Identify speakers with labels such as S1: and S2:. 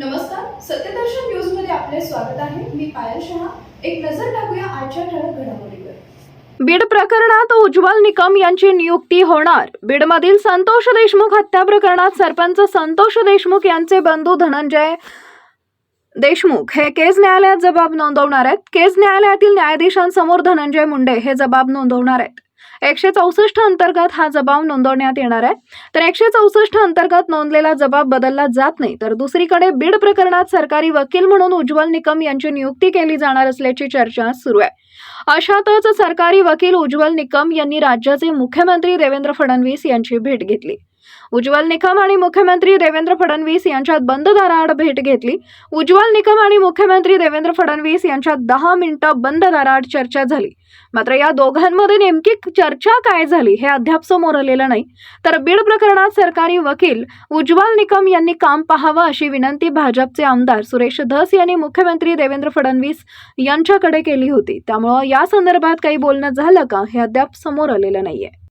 S1: नमस्कार सत्यदर्शन न्यूजमध्ये आपले स्वागत आहे. मी पायल शहा. एक नजर टाकूया आजच्या ठळक घडामोडीवर.
S2: बीड प्रकरणात उज्ज्वल निकम यांची नियुक्ती होणार. बीडमधील संतोष देशमुख हत्या प्रकरणात सरपंच संतोष देशमुख यांचे बंधू धनंजय देशमुख हे केज न्यायालयात जबाब नोंदवणार आहेत. केज न्यायालयातील न्यायाधीशांसमोर धनंजय मुंडे हे जबाब नोंदवणार आहेत. एकशे चौसष्ट अंतर्गत हा जबाब नोंदवण्यात येणार आहे. तर एकशे चौसष्ट अंतर्गत नोंदलेला जबाब बदलला जात नाही. तर दुसरीकडे बीड प्रकरणात सरकारी वकील म्हणून उज्ज्वल निकम यांची नियुक्ती केली जाणार असल्याची चर्चा सुरू आहे. अशातच सरकारी वकील उज्ज्वल निकम यांनी राज्याचे मुख्यमंत्री देवेंद्र फडणवीस यांची भेट घेतली. उज्ज्वल निकम आणि मुख्यमंत्री देवेंद्र फडणवीस यांच्यात बंद दाराआड भेट घेतली. उज्ज्वल निकम आणि मुख्यमंत्री देवेंद्र फडणवीस यांच्यात दहा मिनिटं बंद दाराआड चर्चा झाली. मात्र या दोघांमध्ये नेमकी चर्चा काय झाली हे अद्याप समोर आलेलं नाही. तर बीड प्रकरणात सरकारी वकील उज्ज्वल निकम यांनी काम पाहावं अशी विनंती भाजपचे आमदार सुरेश धस यांनी मुख्यमंत्री देवेंद्र फडणवीस यांच्याकडे केली होती. त्यामुळं या संदर्भात काही बोलणं झालं का हे अद्याप समोर आलेलं नाहीये.